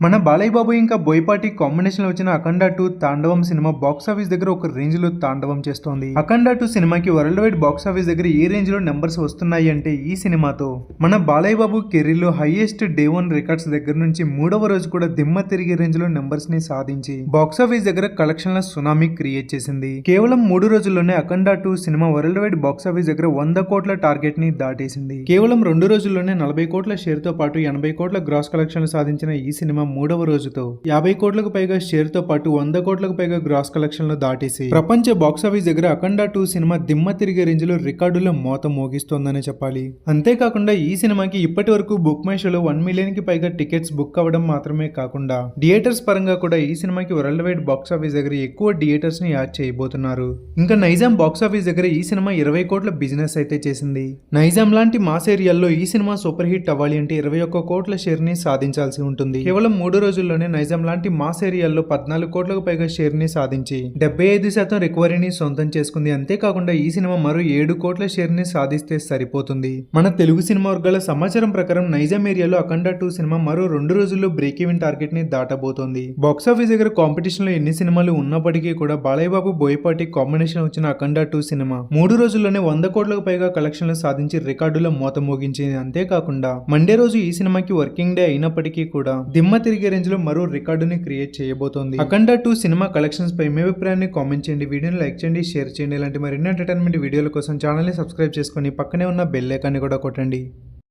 మన బాలయ్య బాబు ఇంకా బోయపాటి కాంబినేషన్లో వచ్చిన Akhanda two Thandavam cinema box office దగ్గర ఒక రేంజ్లో తాండవం చేస్తోంది. అఖండ టూ సినిమాకి వరల్డ్ వైడ్ బాక్స్ ఆఫీస్ దగ్గర ఏ రేంజ్లో నెంబర్స్ వస్తున్నాయి అంటే ఈ సినిమాతో. మన బాలయ్య బాబు కెరీర్లో హైయెస్ట్ డే వన్ రికార్డ్స్ దగ్గర నుంచి మూడవ రోజు కూడా దిమ్మ తిరిగే రేంజ్లో నెంబర్స్ని సాధించి బాక్స్ ఆఫీస్ దగ్గర కలెక్షన్ల సునామీ క్రియేట్ చేసింది. కేవలం మూడు రోజుల్లోనే Akhanda two cinema world wide box office దగ్గర వంద కోట్ల టార్గెట్ని దాటేసింది. కేవలం రెండు రోజుల్లోనే నలభై కోట్ల షేర్తో పాటు ఎనభై కోట్ల గ్రాస్ కలెక్షన్లు సాధించిన ఈ సినిమా మూడవ రోజుతో యాభై కోట్లకు పైగా షేర్తో పాటు వంద కోట్లకు పైగా గ్రాస్ కలెక్షన్లు దాటేసి ప్రపంచ బాక్స్ ఆఫీస్ దగ్గర అఖండ టూ సినిమా దిమ్మ తిరిగే రేంజ్లో రికార్డుల మోత మోగిస్తోందని చెప్పాలి. అంతేకాకుండా ఈ సినిమాకి ఇప్పటి వరకు బుక్ మై షోలో వన్ మిలియన్కి పైగా టికెట్స్ బుక్ అవ్వడం మాత్రమే కాకుండా థియేటర్స్ పరంగా కూడా ఈ సినిమాకి వరల్డ్ వైడ్ బాక్స్ ఆఫీస్ దగ్గర ఎక్కువ థియేటర్స్ని యాడ్ చేయబోతున్నారు. ఇంకా నైజాం బాక్స్ ఆఫీస్ దగ్గర ఈ సినిమా ఇరవై కోట్ల బిజినెస్ అయితే చేసింది. నైజాం లాంటి మాస్ ఏరియాల్లో ఈ సినిమా సూపర్ హిట్ అవ్వాలి అంటే ఇరవై ఒక్క కోట్ల షేర్ని సాధించాల్సి ఉంటుంది. కేవలం మూడు రోజుల్లోనే నైజాం లాంటి మాస్ ఏరియాల్లో పద్నాలుగు కోట్లకు పైగా షేర్ని సాధించి డెబ్బై ఐదు శాతం రికవరీని సొంతం చేసుకుంది. అంతేకాకుండా ఈ సినిమా మరో ఏడు కోట్ల షేర్ని సాధిస్తే సరిపోతుంది. మన తెలుగు సినిమా వర్గాల సమాచారం ప్రకారం నైజాం ఏరియాలో అఖండ టూ సినిమా మరో రెండు రోజుల్లో బ్రేక్ ఈవెన్ టార్గెట్ని దాటబోతోంది. బాక్స్ ఆఫీస్ దగ్గర కాంపిటీషన్లో ఎన్ని సినిమాలు ఉన్నప్పటికీ కూడా బాలయ్య బాబు బోయపాటి కాంబినేషన్ వచ్చిన అఖండ టూ సినిమా మూడు రోజుల్లోనే వంద కోట్లకు పైగా కలెక్షన్లు సాధించి రికార్డుల మోత మోగించింది. అంతేకాకుండా మండే రోజు ఈ సినిమాకి వర్కింగ్ డే అయినప్పటికీ కూడా దిమ్మతి తిరిగే రేంజ్లో మరో రికార్డుని క్రియేట్ చేయబోతోంది. అఖండ టూ సినిమా కలెక్షన్స్ పై మీ అభిప్రాయాన్ని కామెంట్ చేయండి. వీడియోని లైక్ చేయండి షేర్ చేయండి. ఇలాంటి మరిన్ని ఎంటర్టైన్మెంట్ వీడియోల కోసం ఛానల్ని సబ్స్క్రైబ్ చేసుకొని పక్కనే ఉన్న బెల్ ఐకాన్ని కూడా కొట్టండి.